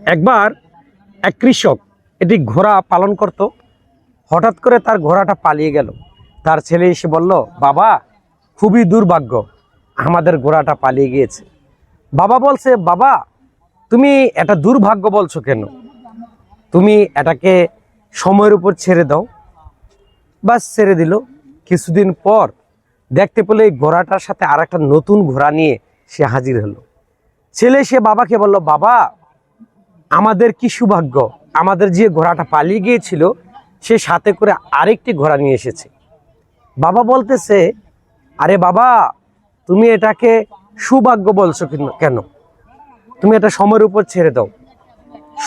একবার এক কৃষক এটি ঘোড়া পালন করত। হঠাৎ করে তার ঘোড়াটা পালিয়ে গেল। তার ছেলে এসে বলল, বাবা, খুবই দুর্ভাগ্য, আমাদের ঘোড়াটা পালিয়ে গিয়েছে। বাবা বলছে, বাবা, তুমি এটা দুর্ভাগ্য বলছো কেন? তুমি এটাকে সময়ের উপর ছেড়ে দাও। বাস ছেড়ে দিল। কিছুদিন পর দেখতে পেলে এই ঘোড়াটার সাথে আর একটা নতুন ঘোড়া নিয়ে সে হাজির হলো। ছেলে সে বাবাকে বলল, বাবা আমাদের কি সৌভাগ্য? আমাদের যে ঘোড়াটা পালিয়ে গিয়েছিল, সে সাথে করে আরেকটি ঘোড়া নিয়ে এসেছে। বাবা বলতেছে, আরে বাবা, তুমি এটাকে সৌভাগ্য বলছো কেন- তুমি এটা সময়ের উপর ছেড়ে দাও।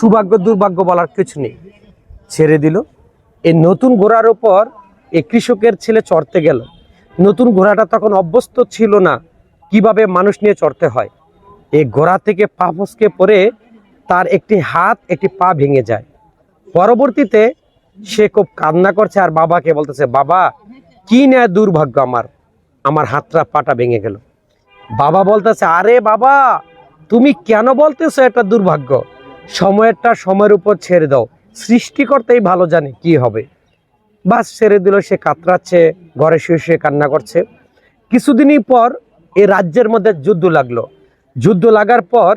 সৌভাগ্য, দুর্ভাগ্য বলার কিছু নেই। ছেড়ে দিল। এই নতুন ঘোড়ার উপর এই কৃষকের ছেলে চড়তে গেল। নতুন ঘোড়াটা তখন অভ্যস্ত ছিল না, কীভাবে মানুষ নিয়ে চড়তে হয়। এই ঘোড়া থেকে পা ফসকে পড়ে তার একটি হাত, একটি পা ভেঙে যায়। পরবর্তীতে সে খুব কান্না করছে আর বাবাকে বলতেছে, বাবা, কি নেয় দুর্ভাগ্য আমার। আমার হাতটা, পাটা ভেঙে গেল। বাবা বলতেছে, আরে বাবা, তুমি কেন বলতেছো এটা দুর্ভাগ্য? সময়েরটা সময়ের উপর ছেড়ে দাও। সৃষ্টিকর্তাই ভালো জানে কি হবে। বাস ছেড়ে দিল, সে কাতরাচ্ছে, ঘরে শুয়ে শুয়ে কান্না করছে। কিছুদিনই পর এ রাজ্যের মধ্যে যুদ্ধ লাগল। যুদ্ধ লাগার পর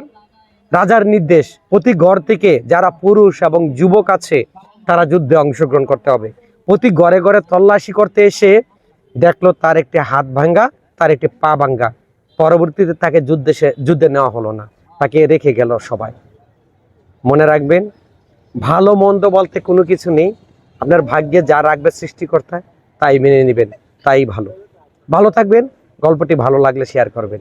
রাজার নির্দেশ প্রতি ঘর থেকে যারা পুরুষ এবং যুবক আছে, তারা যুদ্ধে অংশগ্রহণ করতে হবে। প্রতি ঘরে ঘরে তল্লাশি করতে এসে দেখল তার একটি হাত ভাঙ্গা, তার একটি পা ভাঙ্গা। পরবর্তীতে তাকে যুদ্ধে সে- যুদ্ধে নেওয়া হলো না। তাকে রেখে গেল সবাই। মনে রাখবেন, ভালো মন্দ বলতে কোনো কিছু নেই। আপনার ভাগ্যে যা রাখবে সৃষ্টিকর্তা, তাই মেনে নেবেন, তাই ভালো। ভালো থাকবেন, গল্পটি ভালো লাগলে শেয়ার করবেন।